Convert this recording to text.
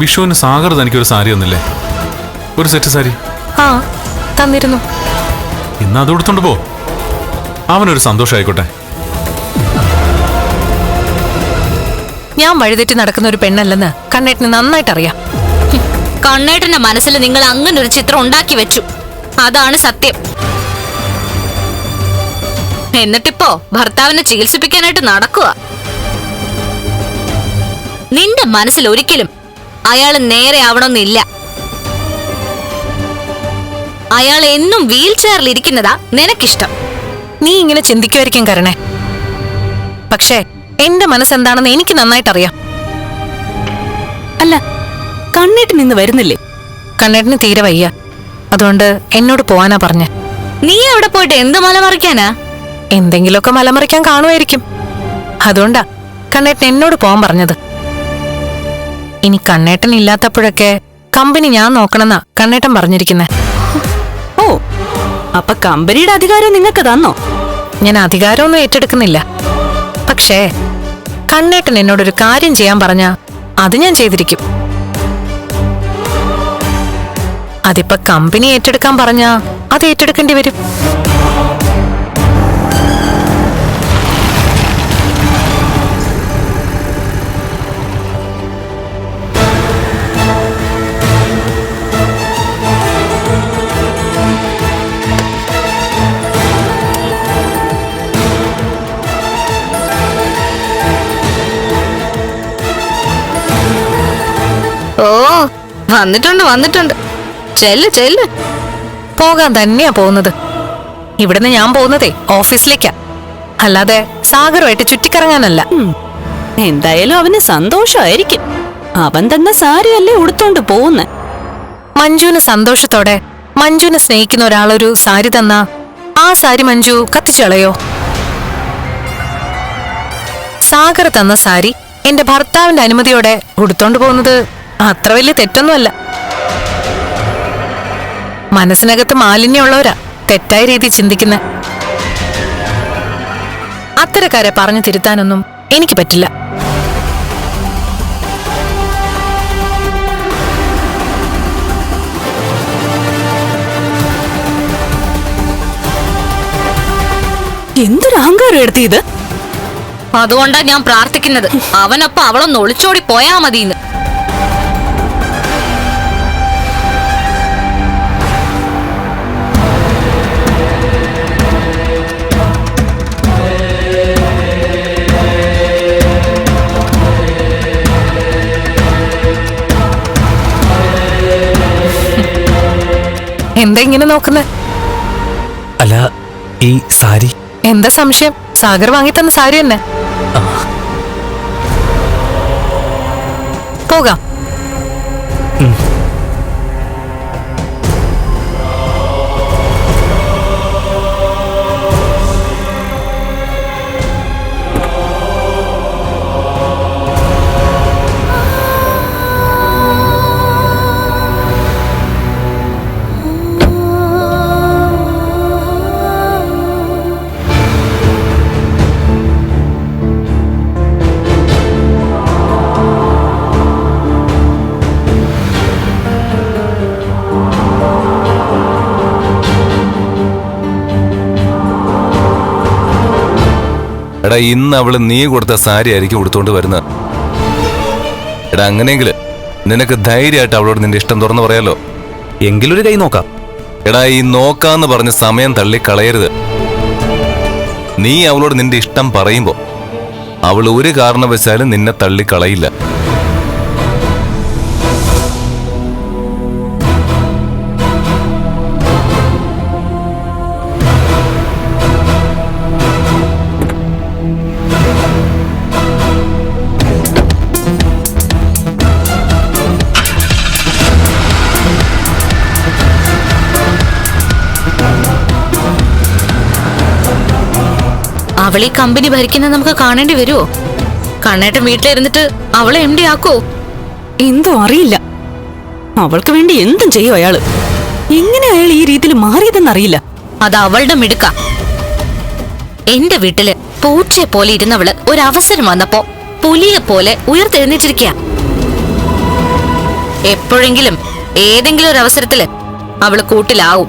വിഷുവിന് സാഗർ തനിക്കൊരു സാരി ഒന്നില്ലേ ഒരു സെറ്റ് സാരി. ആ തന്നിരുന്നു. ഇന്ന് അത് കൊടുത്തോണ്ട് പോ. അവനൊരു സന്തോഷമായിക്കോട്ടെ ഞാൻ വഴിതെറ്റി നടക്കുന്ന ഒരു പെണ്ണല്ലെന്ന് കണ്ണേട്ടിന് നന്നായിട്ട് അറിയാം കണ്ണേട്ടന്റെ മനസ്സിൽ നിങ്ങൾ അങ്ങനെ ഒരു ചിത്രം ഉണ്ടാക്കി വെച്ചു. അതാണ് സത്യം. എന്നിട്ടിപ്പോ ഭർത്താവിനെ ചികിത്സിപ്പിക്കാനായിട്ട് നടക്കുക. നിന്റെ മനസ്സിൽ ഒരിക്കലും അയാൾ നേരെ ആവണമെന്നില്ല. അയാൾ എന്നും വീൽ ചെയറിൽ ഇരിക്കുന്നതാ നിനക്കിഷ്ടം. നീ ഇങ്ങനെ ചിന്തിക്കുമായിരിക്കും കരണേ. പക്ഷേ എന്റെ മനസ്സെന്താണെന്ന് എനിക്ക് നന്നായിട്ട് അറിയാം അല്ല കണ്ണേട്ട് നിന്ന് വരുന്നില്ലേ? കണ്ണേട്ടിന് തീരെ വയ്യ. അതുകൊണ്ട് എന്നോട് പോവാനാ പറഞ്ഞ. നീ അവിടെ പോയിട്ട് എന്ത് മല മറിക്കാനാ? എന്തെങ്കിലുമൊക്കെ മലമറിക്കാൻ കാണുമായിരിക്കും. അതുകൊണ്ടാ കണ്ണേട്ടൻ എന്നോട് പോവാൻ പറഞ്ഞത്. ഇനി കണ്ണേട്ടൻ ഇല്ലാത്തപ്പോഴൊക്കെ കമ്പനി ഞാൻ നോക്കണമെന്നാ കണ്ണേട്ടൻ പറഞ്ഞിരിക്കുന്നെ. ഓ അപ്പൊ കമ്പനിയുടെ അധികാരം നിങ്ങൾക്ക് തന്നോ? ഞാൻ അധികാരമൊന്നും ഏറ്റെടുക്കുന്നില്ല. പക്ഷേ കണ്ണേട്ടൻ എന്നോടൊരു കാര്യം ചെയ്യാൻ പറഞ്ഞ അത് ഞാൻ ചെയ്തിരിക്കും. അതിപ്പോ കമ്പനി ഏറ്റെടുക്കാൻ പറഞ്ഞ അത് ഏറ്റെടുക്കേണ്ടി വരും. വന്നിട്ടുണ്ട് വന്നിട്ടുണ്ട്. ചെല്ല് ചെല്ല്. പോകാൻ തന്നെയാ പോകുന്നത്. ഇവിടുന്ന് ഞാൻ പോകുന്നതേ ഓഫീസിലേക്കാ. അല്ലാതെ സാഗറുമായിട്ട് ചുറ്റിക്കറങ്ങാനല്ല. എന്തായാലും അവന് സന്തോഷമായിരിക്കും അവൻ തന്ന സാരിയല്ലേ ഉടുത്തോണ്ട് പോകുന്നെ മഞ്ജുവിന് സന്തോഷത്തോടെ മഞ്ജുവിനെ സ്നേഹിക്കുന്ന ഒരാളൊരു സാരി തന്ന ആ സാരി മഞ്ജു കത്തിച്ചളയോ സാഗർ തന്ന സാരി എന്റെ ഭർത്താവിന്റെ അനുമതിയോടെ ഉടുത്തോണ്ട് പോകുന്നത് അത്ര വലിയ തെറ്റൊന്നുമല്ല. മനസ്സിനകത്ത് മാലിന്യമുള്ളവരാ തെറ്റായ രീതി ചിന്തിക്കുന്ന. അത്തരക്കാരെ പറഞ്ഞു തിരുത്താനൊന്നും എനിക്ക് പറ്റില്ല. എന്തൊരു അഹങ്കാരം എടുത്തി ഇത്? അതുകൊണ്ടാ ഞാൻ പ്രാർത്ഥിക്കുന്നത്. അവനൊപ്പം അവളൊന്ന് ഒളിച്ചോടി പോയാ മതിന്ന് എന്താ ഇങ്ങനെ നോക്കുന്നത് അല്ല ഈ സാരി. എന്താ സംശയം? സാഗർ വാങ്ങി തന്ന സാരി തന്നെ. പോകാം. എടാ ഇന്ന് അവൾ നീ കൊടുത്ത സാരി ആയിരിക്കും ഉടുത്തോണ്ട് വരുന്നത് എടാ അങ്ങനെയെങ്കിൽ നിനക്ക് ധൈര്യമായിട്ട് അവളോട് നിന്റെ ഇഷ്ടം തുറന്നു പറയാലോ? എങ്കിലൊരു കൈ നോക്കാം. എടാ ഈ നോക്കാന്ന് പറഞ്ഞ് സമയം തള്ളി കളയരുത്. നീ അവളോട് നിന്റെ ഇഷ്ടം പറയുമ്പോ അവൾ ഒരു കാരണവശാലും നിന്നെ തള്ളി അവൾ ഈ കമ്പനി ഭരിക്കുന്നത് നമുക്ക് കാണേണ്ടി വരുമോ കണ്ണേട്ടൻ വീട്ടിലിരുന്നിട്ട് അവളെ എം ഡി ആക്കോ? എന്തോ അറിയില്ല. അവൾക്ക് വേണ്ടി എന്തും ചെയ്യും അയാൾ? എങ്ങനെ അയാൾ ഈ രീതിയിൽ മാറിയതെന്നറിയില്ല അത് അവളുടെ മിടുക്ക. എന്റെ വീട്ടിൽ പൂച്ചയെ പോലെ ഇരുന്നവൾ ഒരു അവസരം വന്നപ്പോ പുലിയെ പോലെ ഉയർത്തെഴുന്നേറ്റിരിക്കുക എപ്പോഴെങ്കിലും ഏതെങ്കിലും ഒരു അവസരത്തിൽ അവൾ കൂട്ടിലാവും.